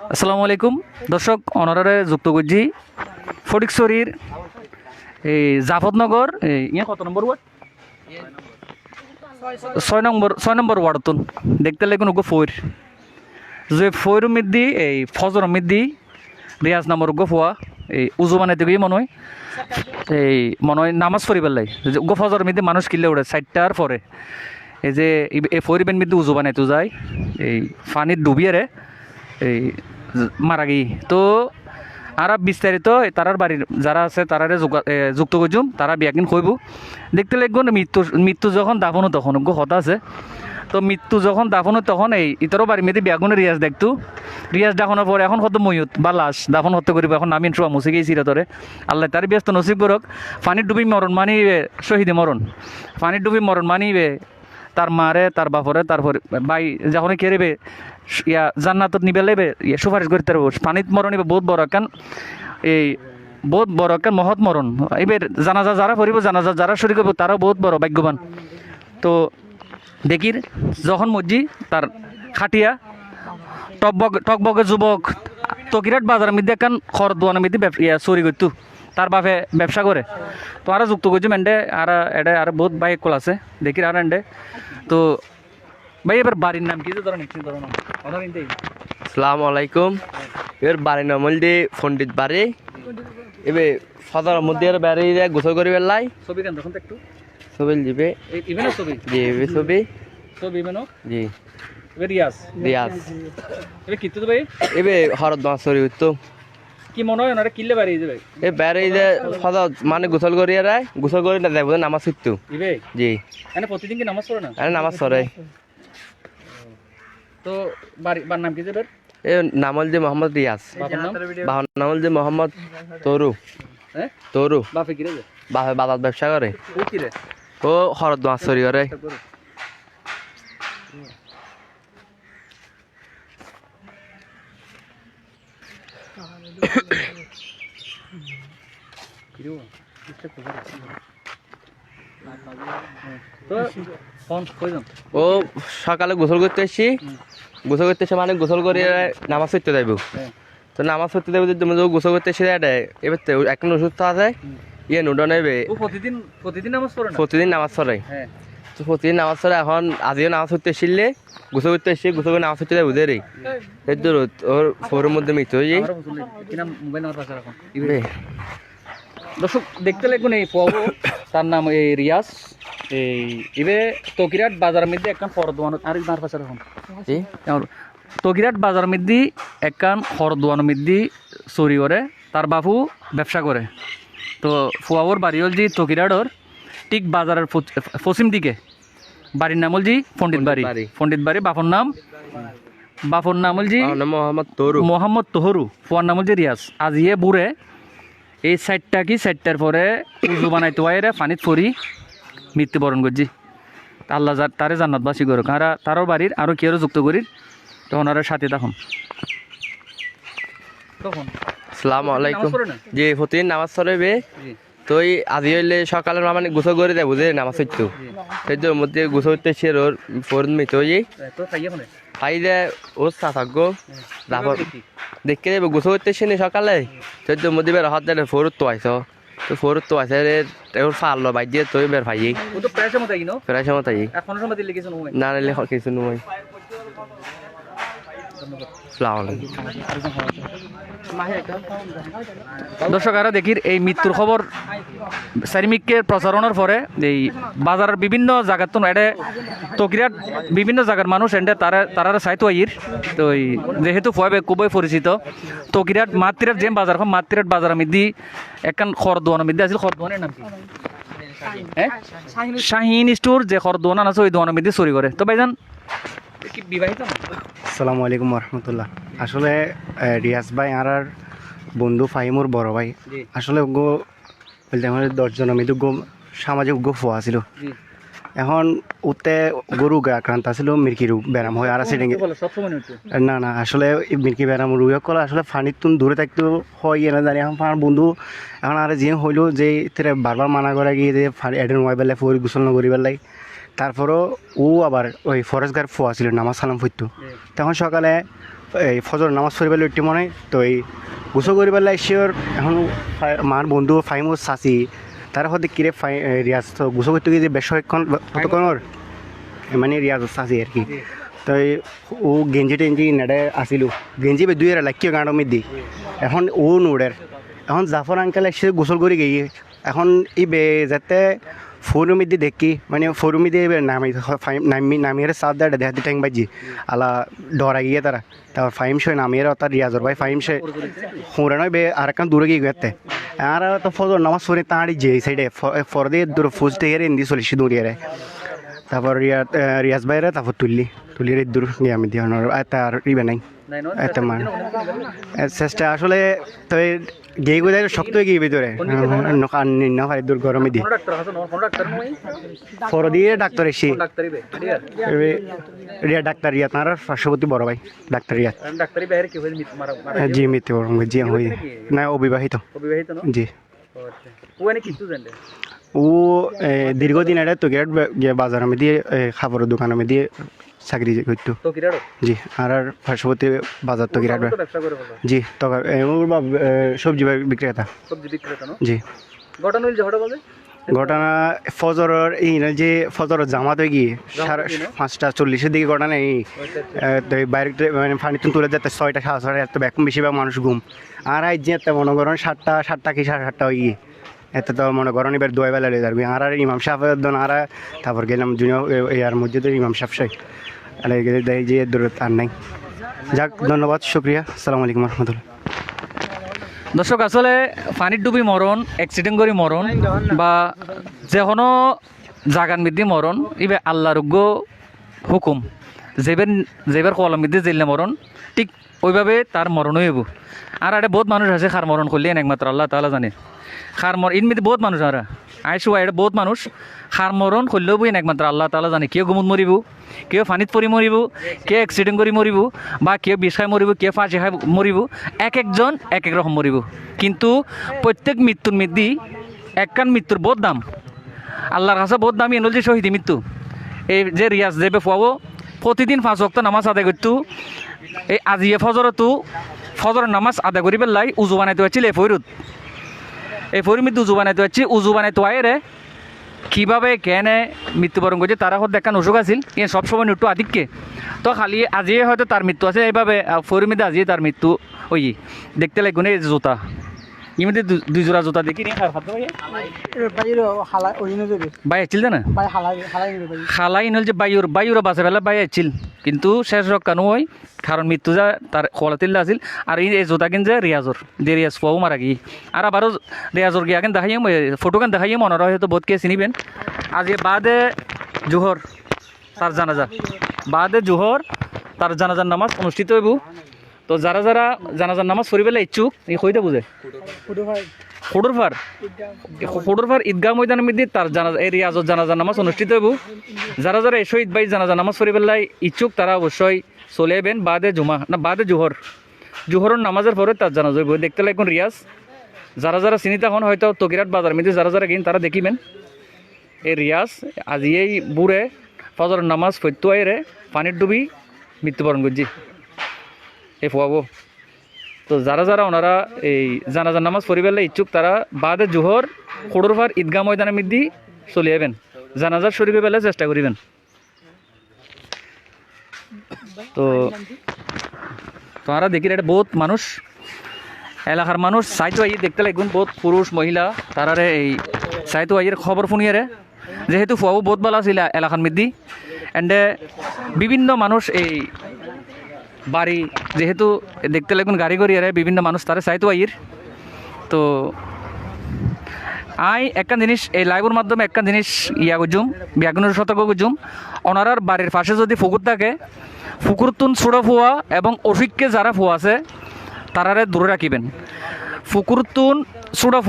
আসসালামু আলাইকুম। দর্শক অনারে যুক্ত করছি ফটিকছড়ির এই জাফরনগর এই ইয়ে কত নম্বর ওয়ার্ড? ছয় নম্বর ছয় নম্বর ওয়ার্ডতন। দেখতে লাগে কোনো ফোর যে ফোর মিদ্দি, এই ফজর মিদ্দি, রিয়াজ নামর গো ফোয়া এই উজু বানাইতে গিয়ে মনে হয় এই মনে হয় নামাজ পড়িবার লাই গো ফজর মিদ্দি মানুষ কিনলে ওঠে চারটার পরে এই যে এই- এই ফরিবেন মিদ্দি উজু বানাইতে যায়, এই পানির ডুবিয়ে রে এই মারা গিয়ে তো আর বিস্তারিত তারার বাড়ির যারা আছে তারারে যুক্ত করছুম তারা বিয়াকিন কইব দেখতে লাগব মৃত্যু মৃত্যু যখন দাফনো তখন হতা আছে। তো মৃত্যু যখন দাফনো তখন এই ইতরও বাড়ি মেয়েদের বিয়াগুনে রিয়াজ দেখতু রিয়াজ দাফনের পরে এখন কত ময়ূত বা লাশ দাফন হত্যা করিব এখন নামিন শোয়া মুছে গিয়েছি তোরে আল্লাহ তার ব্যস্ত নসিব করক পানির ডুবি মরণ মানিবে শহীদে মরণ পানির ডুবি মরণ মানিবে তার মারে তার বাপরে তারপর ভাই যখন কেড়েবে ইয়া জান্নাতত নিবে লেবে, ইয়া সুপারিশ করতে পারব। পানিত মরণ এবার বহুত বড়, কারণ এই বহুত বড়, কারণ মহৎ মরণ। এবার জানাজা যারা করিব জানাজা যারা শরীর করব, তারাও বহুত বড় ভাগ্যবান। তো দেখির, যখন মজ্জি তার খাটিয়া, টকবগ, টকবগে যুবক তকিরাট বাজার মধ্যে একখান খর দোয়ানের মধ্যে ইয়া চুরি করতো। তার বাপে ব্যবসা করে। তো আরও যুক্ত করছি মেন্ডে, আর এটা আর বহুত বাইক কল আছে। দেখি আর এন্ডে। তো ভাই এবার বাড়ির নাম কি ধরেন একটু নাম কথা আলাইকুম। এর বাড়ি নামল দি পণ্ডিত বাড়ি। এবে সদর মধ্যে এর বাড়ি গোসল করি বেলাই ছবি কেন দেখুন একটু। ছবি দিবে। ছবি? জি এবে ছবি। ছবি ইভেনও জি। এবার রিয়াজ? রিয়াজ। এবার কিত্তু ভাই? এবে হরদ কি মনে হয় ওনারা কিনলে বাড়ি যাবে? এ বাড়ি মানে গোসল করি গোসল করি না যাব নামাজ ইবে? জি। প্রতিদিন কি নামাজ পড়ে না? আরে নামাজ সরে তো বাড়ি বার নাম কি এবার এ নামল যে মোহাম্মদ রিয়াজ। বাবার নাম নামল যে মোহাম্মদ তরু। হ্যাঁ? তরু। বাপে কিরে যে? বাপে বাজার ব্যবসা করে। ও কিরে ও হরদ মাছ চুরি করে। কিরে ও ডিস্টার্ব করে তো ফোন কই যাম ও সকালে গোসল করতে এসছি গোসল করতে এসে মানে গোসল করে নামাজ পড়তে যাইব। তো নামাজ পড়তে তুমি যখন গোসল করতে এসে দেয় এবার তো একটা ওষুধ তো আছে ইয়ে নুডো নেবে। প্রতিদিন প্রতিদিন নামাজ পড়ে প্রতিদিন নামাজ পড়ে। হ্যাঁ। তো প্রতিদিন নামাজ পড়ে এখন আজিও নামাজ পড়তে এসেছিলে গোসল করতে এসে গোসল করে নামাজ পড়তে যাব বুঝে রে এই তো ওর ফোরের মধ্যে মৃত্যু হয়ে যায়। দর্শক দেখতে লাগবেন এই পাবো তার নাম এই রিয়াজ। এই ইবে তকিরাট বাজার মধ্যে একখান ফরদোয়ান আর মার পাশে আর তকিরাট বাজার মধ্যে একখান ফরদোয়ান মধ্যে চুরি করে তার বাপু ব্যবসা করে। তো ফুয়াবর বাড়ি হল জি তকিরাটর ঠিক বাজারের পশ্চিম দিকে। বাড়ির নাম হল জি পণ্ডিত বাড়ি। পণ্ডিত বাড়ি। বাপর নাম? বাপর নাম হল জি মোহাম্মদ তরু মোহাম্মদ তোহরু। ফুয়ার নাম হচ্ছে রিয়াজ। আজ ইয়ে বুড়ে এই সাইডটা কি? সাইডটার পরে উজু বানাইতে হয় রে পানিত পরি। মৃত্যুবরণ করছি। তা আল্লাহ তারে জান্নাতবাসী করুক। আর তারও বাড়ির আরও কেউ যুক্ত করি তখন আর সাথে তখন তখন? সালাম আলাইকুম। জি নামাজ পড়ে বে। জি। তো এই আজি হইলে সকালে মানে গোসল করে দেয় বুঝে নামাজ পড়তো সেই মধ্যে গোসল করতে এসে ওর ফোরন মৃত্যু হয়ে যায় তো খাইয়ে ফোনে? খাই দেয় ওর তারপর দেখতে যাবে গোসল করতে এসে সকালে? তোর মধ্যে বের হাত দেয় ফোরত তো আইস তো ফোরত তো আইসে রে এখন ফাললো বাইর দিয়ে তুই বের ভাই ও তো প্রায় সময় তাই প্রায় সময় তাই। না নিলে কিছু নয়। সালাম আলাইকুম দর্শক আরা দেখির এই মৃত্যুর খবর। সারিমিকের প্রচারণের পরে এই বাজারের বিভিন্ন জায়গার তো এটা তকিরাট বিভিন্ন জায়গার মানুষ এন্ডে তারা তারার সাইতো আইর। তো এই যেহেতু ফয়বে খুবই পরিচিত তকিরাট মাতৃরাট যে বাজার এখন মাতৃরাট বাজার মিদি একখান খরদোয়ান মিদি আছিল খরদোয়ানের নাম কি? হ্যাঁ? শাহিন স্টোর যে খরদোয়ান আছে ওই দোয়ানের মিদি চুরি করে। তো ভাইজান কি বিবাহিত? আসসালামু আলাইকুম রহমতুল্লাহ আসলে রিয়াজ ভাই আর আর বন্ধু ফাহিমুর বড় ভাই আসলে গো বলতে আমার দশজনের মধ্যে গো সামাজিক গো ফোয়া ছিল। এখন ওতে গরু গা আক্রান্ত আছিল মির্কি রোগ ব্যায়াম হয় আর আছে না না আসলে মির্কি ব্যায়াম রোগ কলে আসলে ফানির তুন দূরে থাকতে হয় না জানি এখন আমার বন্ধু এখন আর যে হইল যে বারবার মানা করে গিয়ে যে এডেন ওয়াই বেলায় ফুরি গোসল নকরি বেলায় তারপরও ও আবার ওই ফরেস্ট গার্ড ফোয়া ছিল নামাজ সালাম ফুটতো তখন সকালে এই ফজর নামাজ পড়ি পেলে একটি মনে। তো এই গোসল করি পেলে শিওর এখন মার বন্ধু ফাইমুর চাচি তার হতে কিরে ফাই রিয়াজ তো গোসল করতে গিয়ে যে বেশ কয়েকক্ষণ কতক্ষণর? মানে রিয়াজ চাচি আর কি। তো এই ও গেঞ্জি টেঞ্জি নেড়ে আসিল। গেঞ্জি বে দুই লাকিও গাঁড়ো মিদি এখন ও নোড়ের। এখন জাফর আঙ্কেল এসে গোসল করে গিয়ে এখন ই বে যাতে ফোরু মিদি দেখি মানে ফোরু মিদি নামি নামি নামিয়ে সাত দেয় দেহাতি ট্যাং বাজি আলা ডরা গিয়ে তারা তারপর ফাইম শোয় নামিয়ে তার রিয়াজর ভাই ফাইম শোয় হুঁড়ে নয় বে আর একখান দূরে গিয়ে গেতে আর তো ফজর নামাজ পড়ে তাঁড়ি যে সাইডে ফরদে দূর ফুজ থেকে এন্দি চলিছি দূরিয়ে রে তারপর রিয়াজ রিয়াজ বাইরে তারপর তুললি তুলি রে দূর নিয়ে আমি দিয়ে তার ইবে নাই এতে মান। চেষ্টা আসলে তো গেই গোদাই শক্ত হয়ে গিয়ে ভিতরে নকান না পারে দূর গরমে দিয়ে। ফর দিয়ে ডাক্তার এসে। রিয়া ডাক্তার রিয়া তার পার্শ্ববর্তী বড় ভাই ডাক্তার রিয়া। মারা জি বরং জি হই। না অবিবাহিত। জি। ও দীর্ঘদিন এটা তো গেট বাজার আমি দিয়ে খাবারের দোকান আমি দিয়ে চাকরি করতো। জি আর আর পার্শ্ববর্তী বাজার তো গিরাট জি তো ওর সবজি বিক্রেতা। সবজি বিক্রেতা না? জি। ঘটনা ঘটনা ফজরের এই না যে ফজরের জামাত গিয়ে সাড়ে পাঁচটা চল্লিশের দিকে ঘটনা এই এ, তো এই বাইরে মানে তুন তুলে যেতে ছয়টা সাড়ে ছয়টা এত এখন বেশিরভাগ মানুষ ঘুম। আর আজ যে এত মনে করেন সাতটা সাতটা কি সাড়ে সাতটা হয়ে গিয়ে। এতে তো মনে করেন এবার দোয়া বেলা লেগে যাবে। আর ইমাম সাহেবের দন আর তারপর গেলাম জুনিয়র ইয়ার ইমাম সাহেব সাহেব। আর যে দূর আর নাই। যাক, ধন্যবাদ, শুক্রিয়া। আসসালামু আলাইকুম রহমতুল্লাহ। দর্শক, আসলে পানির ডুবি মরণ অ্যাক্সিডেন্ট করে মরণ, বা যে কোনো জাগান মিদি মরণ, ইবে আল্লাহর উগ্র হুকুম। যেবার যেবার কলম বৃদ্ধি জেললে মরণ, ঠিক ওইভাবে তার মরণ হইব। আর আরে বহুত মানুষ আছে, খার মরণ করলেন, একমাত্র আল্লাহ তালা জানে। খার মর ইন মিদি বহুত মানুষ আর। আইসু এটা বহুত মানুষ। খার মরণ করলেও বই একমাত্র আল্লাহ তালা জানে কেউ গুমুত মরিব কেউ ফানিত পরি মরিব কেউ এক্সিডেন্ট করে মরিব বা কেউ বিষ খাই মরিব কেউ ফাঁসি খাই মরিব এক একজন, এক এক রকম মরিব কিন্তু প্রত্যেক মৃত্যুর মৃদ্ধি একখান মৃত্যুর বহুত দাম। আল্লাহর কাছে বহুত দামি এনল যে শহীদ মৃত্যু। এই যে রিয়াজ দেবে ফুয়াবো প্রতিদিন পাঁচ ওয়াক্ত নামাজ আদায় করতো এই আজিয়ে ফজরতো ফজরের নামাজ আদায় করি পেলাই উজু বানাইতে হচ্ছিল এই ফৈরুত এই পরিমিত উজু বানাইতে হচ্ছে উজু বানাইতে হয় কীভাবে, কেনে, মৃত্যুবরণ করছে, তারা হয়তো দেখান অসুখ আছিল। ইয়ে সবসময় একটু আধিক্যে তো খালি আজিয়ে হয়তো তার মৃত্যু আছে, এইভাবে ফরিমিদে আজিয়ে তার মৃত্যু, ওই, দেখতে লাগুন এই জোতা। ইমিতে দুই জোড়া জোতা দেখি নি ওইনে যাবে বাই আছিল না খালাই নল যে বায়ুর বায়ুর বাসে বেলা বাই আছিল কিন্তু শেষ রক্ষা নয় কারণ মৃত্যু যা তার খোলাতিল্লা আছিল। আর এই জোতা কিন যে রিয়াজর। যে রিয়াজ পাও মারা গিয়ে। আর আবারও রিয়াজর গিয়া কেন দেখাইম ফটো কেন দেখাইম মনে হয় হয়তো বহুত কে চিনিবেন আজ বাদে জোহর তার জানাজা। বাদে জোহর তার জানাজার নামাজ অনুষ্ঠিত হইব। তো যারা যারা জানাজার নামাজ পড়িবেলে ইচ্ছুক এই কইতে বুঝে ফুটো ভাই ফটোরফার ফটোরফার ঈদগাহ ময়দানের মধ্যে তার জানা এই রিয়াজত জানাজা নামাজ অনুষ্ঠিত হইব যারা যারা এই শহীদ ভাই জানাজা নামাজ পড়ি পেলাই ইচ্ছুক তারা অবশ্যই চলে যাবেন বাদে জুমা না বাদে জোহর জোহরের নামাজের পরে তার জানাজা হইব দেখতে লাগুন রিয়াজ যারা যারা চিনিতা হন হয়তো তকিরাট বাজার মধ্যে যারা যারা গিন তারা দেখিবেন এই রিয়াজ আজি এই বুড়ে ফজরের নামাজ ফৈত্য আইরে পানির ডুবি মৃত্যুবরণ করছি এ ফুয়াবো। তো যারা যারা ওনারা এই জানাজার নামাজ পরিবেলে ইচ্ছুক, তারা বাদে জোহর, খোড়রফার ঈদগাহ ময়দানের মধ্যে চলে যাবেন জানাজার শরীফে বেলা চেষ্টা করিবেন। তো তোমরা দেখি এটা বহুত মানুষ, এলাকার মানুষ, সাইতো আই দেখতে লাগুন বহুত পুরুষ, মহিলা, তারারে এই সাইতো আইয়ের খবর শুনিয়ারে যেহেতু ফুয়াও বহুত ভালো ছিল এলাকার মধ্যে এন্ডে বিভিন্ন মানুষ এই বাড়ি, যেহেতু দেখতে লাগুন গাড়ি আরে বিভিন্ন মানুষ, তারা চাইতো আইর তো আই একটা জিনিস, এই লাইভের মাধ্যমে একটা জিনিস ইয়া গুজুম, ব্যাগুনের শতক গুজুম। ওনারার বাড়ির পাশে যদি ফুকুর থাকে ফুকুরতুন তুন ছোড়া ফুয়া এবং অসুখকে যারা ফুয়া আছে, তারারে দূরে রাখিবেন। পুকুর তুন ছোড়া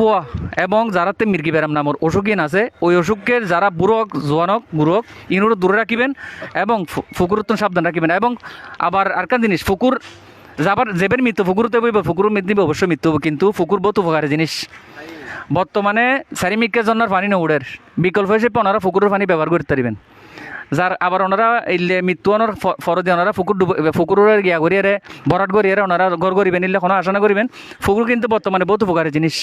এবং যারাতে মির্গি বেরাম নামর অসুখিন আছে। ওই অসুখকে যারা বুড়ক, জোয়ানক, বুড়ক, ইনুর দূরে রাখিবেন এবং ফুকুর তুন সাবধান রাখিবেন এবং আবার আরকান জিনিস, ফুকুর যাবার যেবের মৃত্যু ফুকুরতে বইব ফুকুর মৃত্যু অবশ্যই মৃত্যু কিন্তু ফুকুর বহুত উপকারী জিনিস। বর্তমানে চারিমিকের জন্য পানি নৌড়ের বিকল্প হিসেবে ওনারা ফুকুরের পানি ব্যবহার করতে পারবেন। যার আবার ওনারা মৃত্যু অনর ফরদি ওনারা ফুকুর ডুব ফুকুরের গিয়া করিয়ারে বরাট করিয়ারে ওনারা ঘর করিবেন ইলে কোনো আশা না করিবেন ফুকুর কিন্তু বর্তমানে বহুত উপকারী জিনিস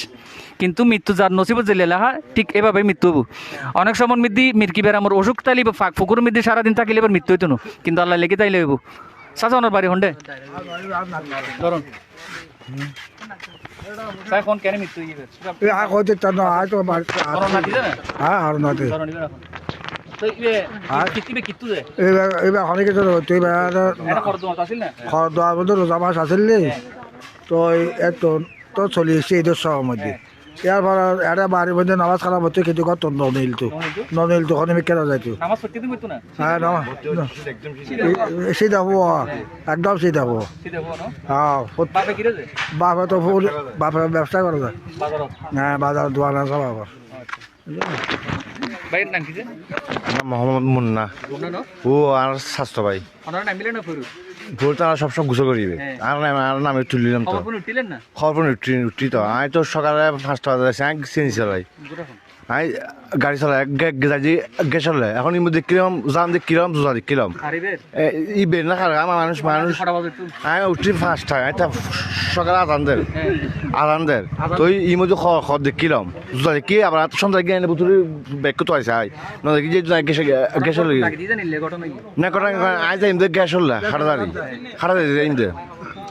কিন্তু মৃত্যু যার নসিবত যে লেলাহা ঠিক এভাবে মৃত্যু হব। অনেক সময় মৃদ্ধি মির্কি বেড়ামোর অসুখ ফাঁক ফুকুর মৃদ্ধি সারাদিন থাকিলে এবার মৃত্যু হইতো না কিন্তু আল্লাহ লেগে তাইলে হইব ওনার বাড়ি হন্ডে ধরুন স্যার কোন কেন মৃত্যু হয়ে তো না তো মার দিছে না? হ্যাঁ আর না রোজা মাস আছিল তো এত তো চলি এসছে ঈদের সবার মধ্যে। ইয়ার পর এটা বাড়ির মধ্যে নামাজ খারাপ হচ্ছে কিন্তু কত ননিল তো ননিল তো ওখানে কেন যাইতো হ্যাঁ নামাজ সিধা হব একদম সিধা হব। হ্যাঁ বাপে তো ফুল বাপে ব্যবসা করে যায় হ্যাঁ বাজার দোয়ান সব আবার বাইরের নাম কি যে? নাম মোহাম্মদ মুন্না। ও আর স্বাস্থ্য ভাই। না ভোর তো আমরা সবসময় গুছো করিবে হ্যাঁ। আর নাম আর নামে তুলিলাম তো। খবর উঠিলেন না? খবর উঠি উঠি তো। আমি তো সকালে পাঁচটা বাজে আছি আমি আমি গাড়ি চালাই গাড়ি গ্যাস চালাই এখন ইমো দেখিলাম যাম দেখিলাম জোজা দেখিলাম ই বের না খারাপ আমার মানুষ মানুষ আমি উঠি পাঁচটায় আমি তা সকালে আদান দের আদান দের তো এই মধ্যে খবর দেখিলাম জোজা দেখি আবার সন্ধ্যা গিয়ে এনে বুতুরি ব্যাগ তো আছে আই। না দেখি যে গ্যাসে গ্যাসে লেগে না কটা আজ ইমদে গ্যাস হল হাড়াদারি হাড়াদারি ইমদে।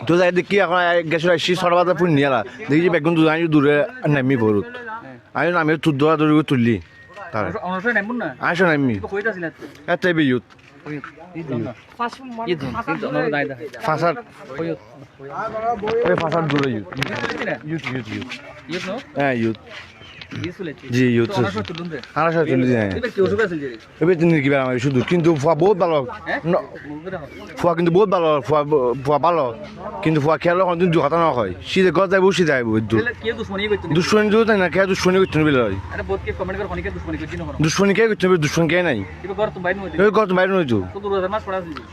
তো যাই দেখি এখন গ্যাসের বাজে ফুল নিয়ালা। দেখি যে বেগুন দুধ দূরে নামি ভরুত আমি নামি তুর দৌড়া দৌড়ি তুললি। তারা। না? আসো কইতা ছিলেন এত বিয়ুত ঈদ ধন ঈদ ধন দাই দা ফাঁসার। কইত ওই ফাঁসার দূরে ঈদ নো হ্যাঁ সুলেছি জি তো আমার সাথে তুলি যায় এবার তিনি কি আমার শুধু কিন্তু ফুয়া বহুত ভালো হ্যাঁ ফুয়া কিন্তু বহুত ভালো ফুয়া ফুয়া ভালো কিন্তু ফুয়া খেয়াল কোনদিন দু হাতা না হয় সিধে গজ যাইব সিধে আইব দুশ্মনী তাই না খেয়া দুশ্মনী করতে নিবি লয় দুশ্মনী কে করতে নিবি দুশ্মনী কে নাই এই গত বাইরে নইতো তো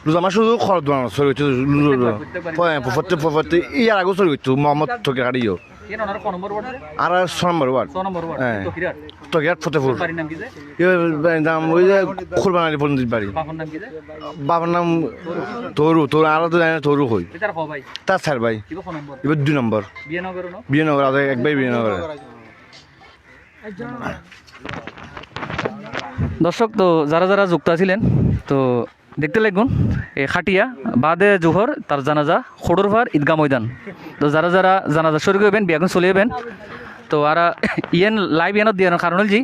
রোজা মাস শুধু খরচ সরি ইয়ার আগে সরি মোহাম্মদ হারিও কেন ওনার কোন নম্বর ওয়ার্ড আর ছ নম্বর ওয়ার্ড। ছ নম্বর ওয়ার্ড হ্যাঁ। তো কিরাট তোকে আর ফতেপুর। নাম কি যে? দাম ওই যে খুলবান আলী পন্ডিত বাড়ি। বাবার নাম কি যে? বাবার নাম তরু তোর আর তো জানি তরু হই ভাই? তার স্যার ভাই। কি ফোন নম্বর? এবার দুই নম্বর। বিয়ে নগর নো? বিয়েনগর আদা বিয়েনগর। দর্শক তো যারা যারা যুক্ত আছিলেন তো দেখতে লাগুন এই খাটিয়া, বাদে জোহর, তার জানাজা খোডরভার ঈদগা ময়দান। তো যারা যারা জানাজা শরীর হইবেন বিয়াগুন চলে যাবেন, তো আর ইয়েন, লাইভ ইয়েনত দিয়ে কারণ হল জি,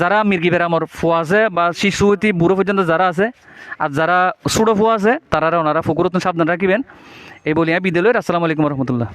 যারা মির্গি বেরামর ফুয়া আছে, বা শিশু হইতে বুড়ো পর্যন্ত যারা আছে, আর যারা ছোটো ফুয়া আছে তারা ওনারা ফুকুরত সাবধান রাখিবেন। এই বলিয়া বিদ্যালয়ের আসসালামু আলাইকুম রহমতুল্লাহ।